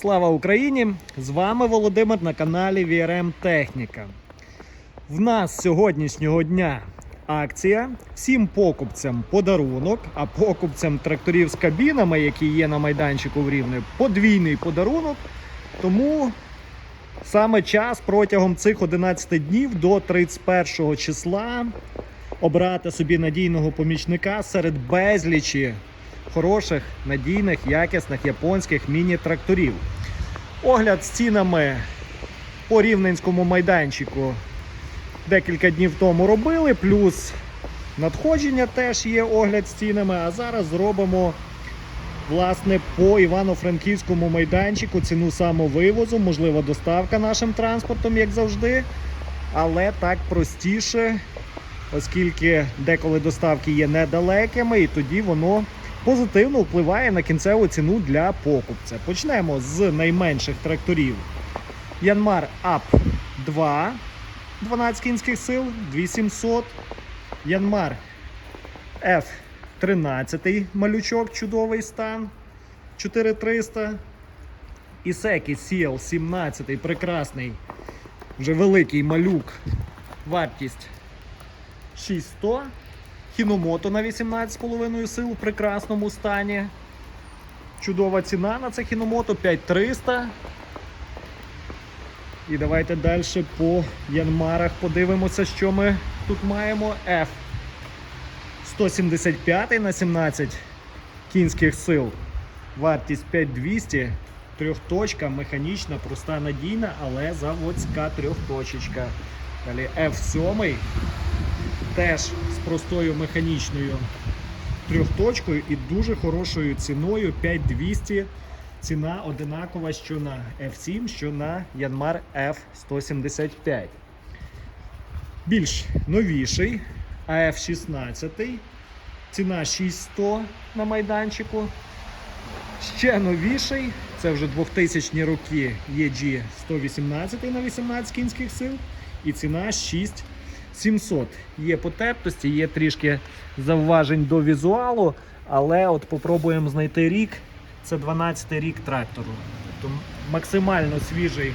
Слава Україні! З вами Володимир на каналі VRM Техніка. В нас сьогоднішнього дня акція. Всім покупцям подарунок, а покупцям тракторів з кабінами, які є на майданчику в Рівне, подвійний подарунок. Тому саме час протягом цих 11 днів до 31 числа обрати собі надійного помічника серед безлічі хороших, надійних, якісних японських міні-тракторів. Огляд з цінами по рівненському майданчику декілька днів тому робили, плюс надходження теж є огляд з цінами. А зараз зробимо власне по Івано-Франківському майданчику ціну самовивозу, можлива доставка нашим транспортом, як завжди. Але так простіше, оскільки деколи доставки є недалекими, і тоді воно позитивно впливає на кінцеву ціну для покупця. Почнемо з найменших тракторів. Янмар АП 2, 12 кінських сил, 2700. Янмар F13 малючок, чудовий стан, 4300. Ісекі CL 17, прекрасний, вже великий малюк, вартість 6100. Хіномото на 18,5 сил в прекрасному стані. Чудова ціна на це хіномото 5300. І давайте далі по янмарах подивимося, що ми тут маємо. F 175 на 17 кінських сил. Вартість 5200. Трьохточка, механічна, проста надійна, але заводська трьохточечка. Далі F7 теж з простою механічною трьохточкою і дуже хорошою ціною 5200. Ціна одинакова що на F7, що на Yanmar F175. Більш новіший AF16. Ціна 6100 на майданчику. Ще новіший, це вже 2000 роки EG 118 на 18 кінських сил. І ціна 6 700. Є потертості, є трішки завважень до візуалу, але от попробуємо знайти рік. Це 12 рік трактору. Тобто максимально свіжий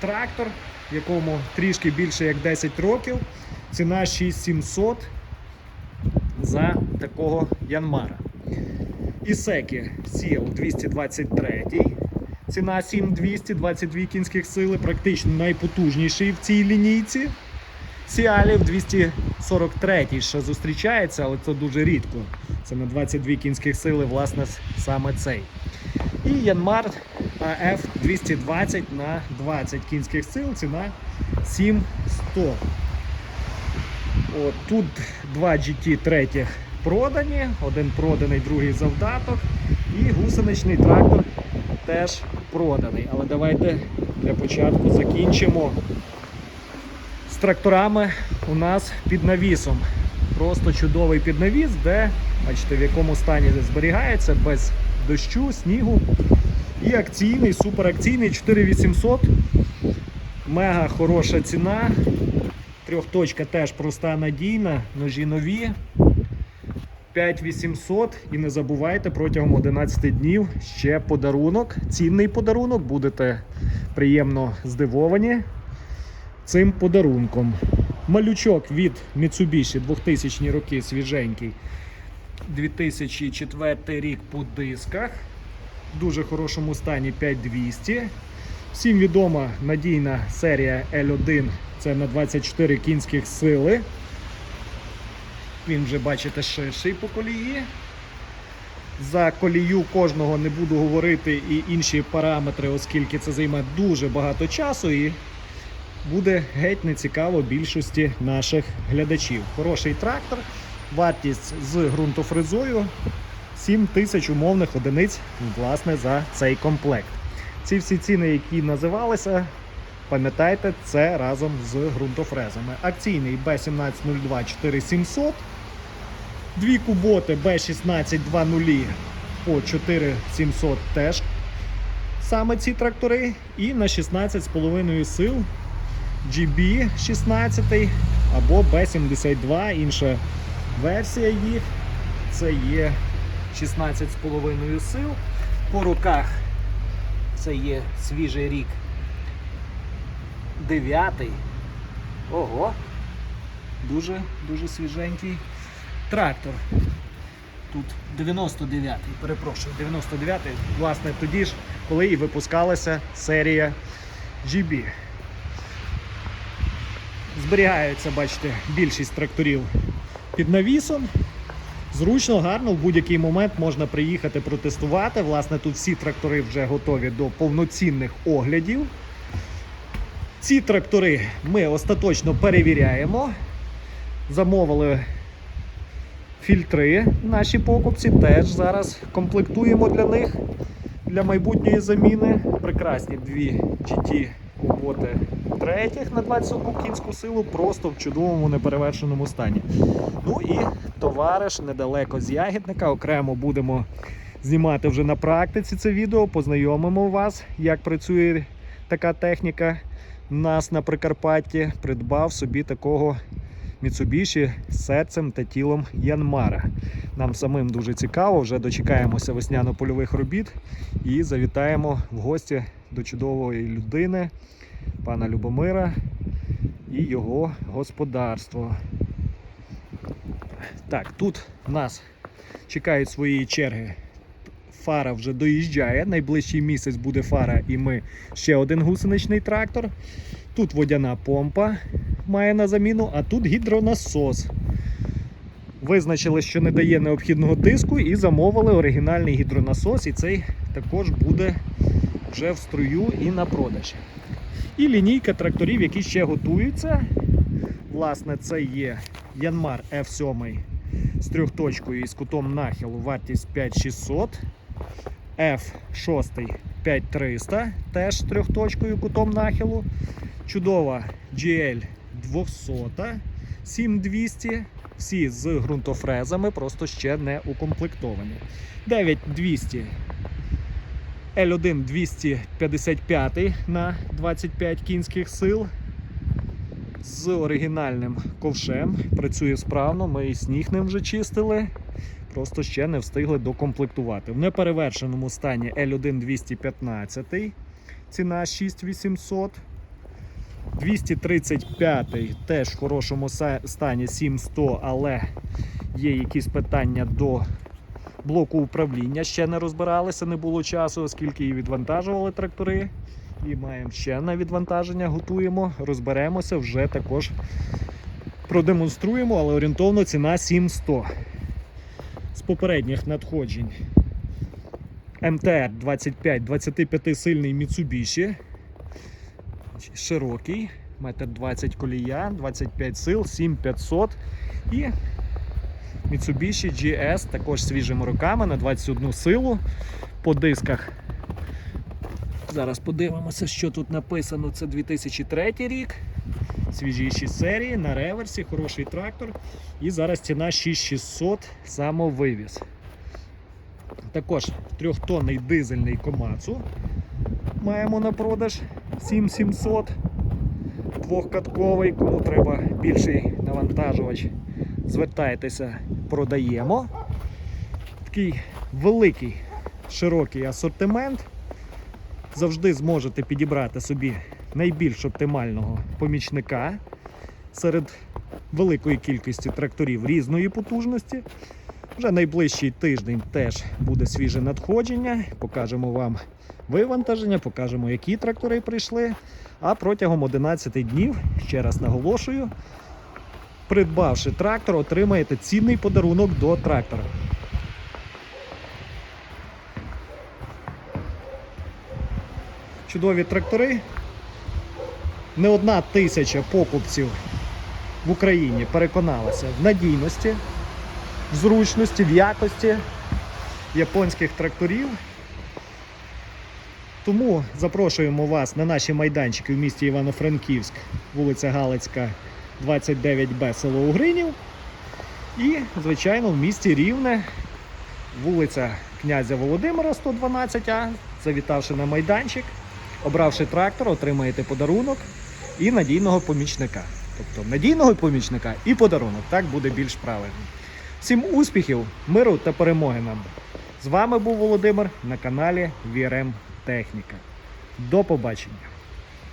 трактор, якому трішки більше як 10 років. Ціна 6700 за такого Янмара. Ісекі Сіл 223. Ціна 7200, 22 кінських сили, практично найпотужніший в цій лінійці. Сіалів 243 ще зустрічається, але це дуже рідко. Це на 22 кінських сили, власне, саме цей. І Янмар AF 220 на 20 кінських сил, ціна 7100. От, Тут два GT третіх продані, один проданий, другий завдаток. І гусеничний трактор теж проданий. Але давайте для початку закінчимо тракторами у нас під навісом. Просто чудовий піднавіс, де, бачите, в якому стані зберігається без дощу, снігу. І акційний, суперакційний 4800. Мега хороша ціна. Трьохточка теж проста надійна, ножі нові. 5800 і не забувайте протягом 11 днів ще подарунок, цінний подарунок. Будете приємно здивовані цим подарунком. Малючок від Mitsubishi 2000 роки свіженький. 2004 рік по дисках. В дуже хорошому стані 5200. Всім відома надійна серія L1. Це на 24 кінських сили. Він вже, бачите, ширший по колії. За колію кожного не буду говорити і інші параметри, оскільки це займе дуже багато часу і буде геть нецікаво більшості наших глядачів. Хороший трактор, вартість з ґрунтофрезою 7 тисяч умовних одиниць власне, за цей комплект. Ці всі ціни, які називалися, пам'ятайте, це разом з ґрунтофрезами. Акційний B1702 4700. Дві куботи B1620 по 4700 теж саме ці трактори. І на 16,5 сил GB 16 або B72, інша версія їх. Це є 16,5 сил. По руках Це є свіжий рік. Дев'ятий. Ого. Дуже, дуже свіженький трактор. Тут 99-й, перепрошую, 99-й, власне, тоді ж, коли і випускалася серія GB. Зберігається, бачите, більшість тракторів під навісом. Зручно, гарно, в будь-який момент можна приїхати протестувати. Власне, тут всі трактори вже готові до повноцінних оглядів. Ці трактори ми остаточно перевіряємо. Замовили фільтри наші покупці, теж зараз комплектуємо для них для майбутньої заміни. Прекрасні дві GT куботи третіх на 20 кінську силу, просто в чудовому неперевершеному стані. Ну і товариш недалеко з ягідника. Окремо будемо знімати вже на практиці це відео. Познайомимо вас, як працює така техніка. Нас на Прикарпатті придбав собі такого З серцем та тілом Янмара. Нам самим дуже цікаво, вже дочекаємося весняно-польових робіт і завітаємо в гості до чудової людини, пана Любомира і його господарство. Так, тут нас чекають своєї черги. Фара вже доїжджає. Найближчий місяць буде фара, і ми ще один гусеничний трактор. Тут водяна помпа має на заміну, а тут гідронасос. Визначили, що не дає необхідного тиску, і замовили оригінальний гідронасос, і цей також буде вже в струю і на продаж. І лінійка тракторів, які ще готуються. Власне, це є Янмар F7 з трьохточкою і з кутом нахилу, вартість 5600. F6 5300, теж з трьохточкою кутом нахилу. Чудова GL 200, 7200, всі з ґрунтофрезами, просто ще не укомплектовані. 9200 L1 255 на 25 кінських сил. З оригінальним ковшем. Працює справно, ми і сніг ним вже чистили. Просто ще не встигли докомплектувати. В неперевершеному стані L1 215, ціна 6800. 235 теж в хорошому стані 7100, але є якісь питання до блоку управління. Ще не розбиралися, не було часу, оскільки і відвантажували трактори. І маємо ще на відвантаження, готуємо, розберемося, вже також продемонструємо, але орієнтовно ціна 7100. З попередніх надходжень МТР 25 25 сильний Mitsubishi. Широкий, метр 20 колія, 25 сил, 7500 і Mitsubishi GS також свіжими руками на 21 силу по дисках. Зараз подивимося, що тут написано. Це 2003 рік. Свіжіші серії на реверсі, хороший трактор. І зараз ціна 6600 самовивіз. Також трьохтонний дизельний Комацу маємо на продаж 7700. Двохкатковий, кому треба більший навантажувач, звертайтеся, продаємо. Такий великий, широкий асортимент. Завжди зможете підібрати собі найбільш оптимального помічника серед великої кількості тракторів різної потужності. Вже найближчий тиждень теж буде свіже надходження. Покажемо вам вивантаження, покажемо, які трактори прийшли. А протягом 11 днів, ще раз наголошую, придбавши трактор, отримаєте цінний подарунок до трактора. Чудові трактори. Не одна тисяча покупців в Україні переконалася в надійності, в зручності, в якості японських тракторів. Тому запрошуємо вас на наші майданчики в місті Івано-Франківськ, вулиця Галицька, 29Б, село Угринів. І, звичайно, в місті Рівне, вулиця князя Володимира, 112А. Завітавши на майданчик, обравши трактор, отримаєте подарунок і надійного помічника. Тобто надійного помічника і подарунок. Так буде більш правильно. Всім успіхів, миру та перемоги нам! З вами був Володимир на каналі VRM Техніка. До побачення!